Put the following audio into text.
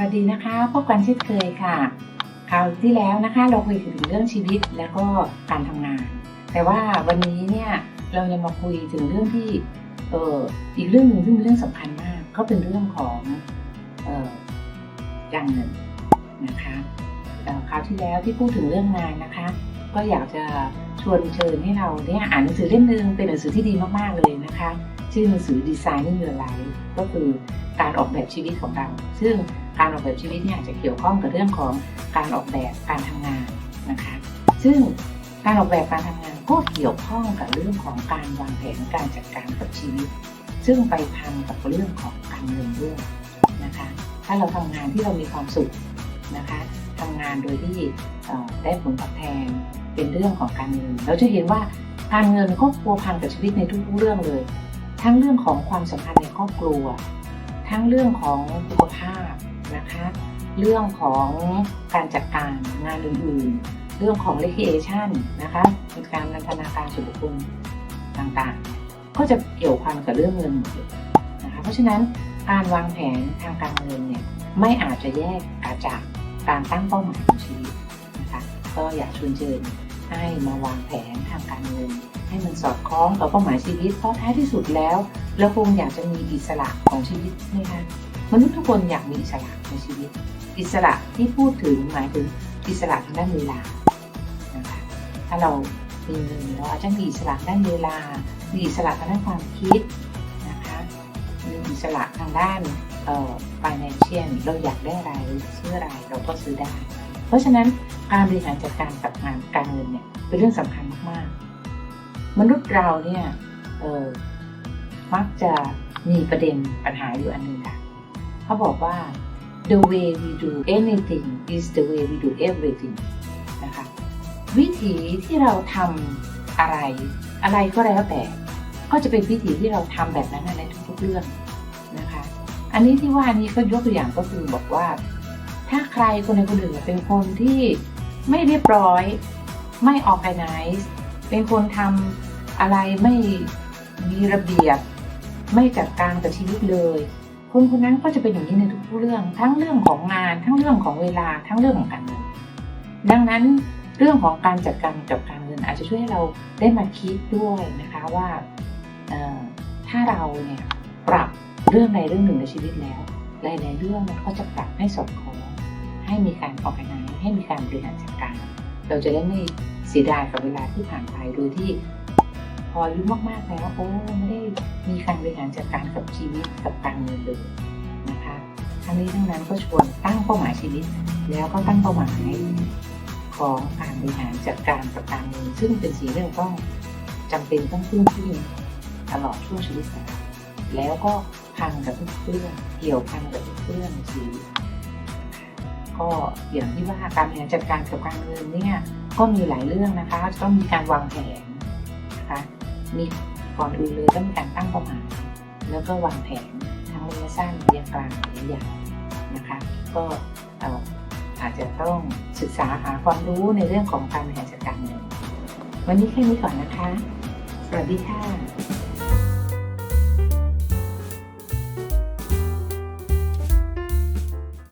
วัสดีนะคะพบกันเช่นเคยค่ะคราวที่แล้วนะคะ เราคุยถึงเรื่องชีวิตแล้วก็การทำงาน แต่ว่าวันนี้เนี่ยเราจะมาคุยถึงเรื่องที่เอออีกเรื่องหนึ่งซึ่งเป็นเรื่องสำคัญมาก ก็เป็นเรื่องของเออการเงินนะคะเอ่อคราวที่แล้วที่พูดถึงเรื่องงานนะคะ ก็อยากจะชวนเชิญให้เราเนี่ยอ่านหนังสือเล่มหนึ่งเป็นหนังสือที่ดีมากๆเลยนะคะ ชื่อหนังสือ Designing Your Life ก็คือการออกแบบชีวิตของเรา ซึ่ง การออกแบบชีวิตเนี่ยจะเกี่ยวข้องกับเรื่องของการออกแบบการทำงานนะคะ ซึ่งการออกแบบการทำงานก็เกี่ยวข้องกับเรื่องของการวางแผนการจัดการกับชีวิต ซึ่งไปพันกับเรื่องของการเงินด้วยนะคะ ถ้าเราทำงานที่เรามีความสุขนะคะทำงานโดยที่ได้ผลตอบแทนเป็นเรื่องของการเงิน เราจะเห็นว่าการเงินก็พัวพันกับชีวิตในทุกๆเรื่องเลย ทั้งเรื่องของความสัมพันธ์ในครอบครัว ทั้งเรื่องของสุขภาพ นะคะ เรื่องของการจัดการงานอื่นๆ เรื่องของ recreation นะคะการนันทนาการส่วนบุคคลต่างๆ ก็จะเกี่ยวพันกับเรื่องเงินหมดเลยนะคะเพราะฉะนั้นการวางแผนทางการเงินเนี่ยไม่อาจจะแยกจากการตั้งเป้าหมายของชีวิตนะคะก็อยากชวนเชิญให้มาวางแผนทางการเงิน ให้มันสอดคล้องกับเป้าหมายชีวิตเพราะท้ายที่สุดแล้วเราคงอยากจะมีอิสระของชีวิตใช่ไหมคะ มนุษย์ทุกคนอยากมีอิสระในชีวิต อิสระที่พูดถึงหมายถึงอิสระทางด้านเวลานะคะถ้าเรามีเงินเราอาจจะมีอิสระด้านเวลา มีอิสระทางด้านความคิดนะคะมีอิสระทางด้านเอ่อ financial เราอยากได้อะไรซื้ออะไรเราก็ซื้อได้ เพราะฉะนั้นการบริหารจัดการกับงานการเงินเนี่ยเป็นเรื่องสำคัญมากๆ มนุษย์เราเนี่ยเออมักจะมีประเด็นปัญหาอยู่อันหนึ่งค่ะ เขาบอกว่า the way we do anything is the way we do everything นะคะวิธีที่เราทำอะไร อะไรก็แล้วแต่ ก็จะเป็นวิธีที่เราทำแบบนั้นในทุกๆเรื่องนะคะ อันนี้ที่ว่านี้ก็ยกตัวอย่างก็คือบอกว่า ถ้าใครคนใดคนหนึ่งเป็นคนที่ไม่เรียบร้อย ไม่ออกไ n น z e เป็นคนทำอะไรไม่มีระเบียบ ไม่จัดการกับชีวิตเลย คนคนนั้นก็จะเป็นอย่างนี้ในทุกๆเรื่อง ทั้งเรื่องของงาน ทั้งเรื่องของเวลา ทั้งเรื่องของการเงิน ดังนั้นเรื่องของการจัดการกับการเงินอาจจะช่วยให้เราได้มาคิดด้วยนะคะว่าถ้าเราเนี่ยปรับเรื่องใดเรื่องหนึ่งในชีวิตแล้ว หลายๆเรื่องมันก็จะปรับให้สอดคล้องให้มีการออกไ n นให้มีการบริหารจัดการ เราจะได้ไม่เสียดายกับเวลาที่ผ่านไปโดยที่ ออายุมากๆแล้วโอ้ไม่ได้มีการบริหารจัดการกับชีวิตกับการเงินเลยนะคะทั้งนี้ทั้งนั้นก็ชวนตั้งเป้าหมายชีวิต แล้วก็ตั้งเป้าหมายของการบริหารจัดการกับการเงินซึ่งเป็นสิ่งที่เราต้องจำเป็นต้องพึ่งพึ่งตลอดช่วงชีวิตของเราแล้วก็พันกับทุกเรื่องเกี่ยวพันกับทุกเรื่องในชีวิตก็อย่างที่ว่าการบริหารจัดการกับการเงินเนี่ยก็มีหลายเรื่องนะคะต้องมีการวางแผน นะคะมีก่อนอื่นเลยต้องมีการตั้งเป้าหมายแล้วก็วางแผนทั้งระยะสั้นระยะกลางระยะยาวนะคะ ก็เอ่ออาจจะต้องศึกษาหาความรู้ในเรื่องของการบริหารจัดการเงินวันนี้แค่นี้ก่อนนะคะ สวัสดีค่ะ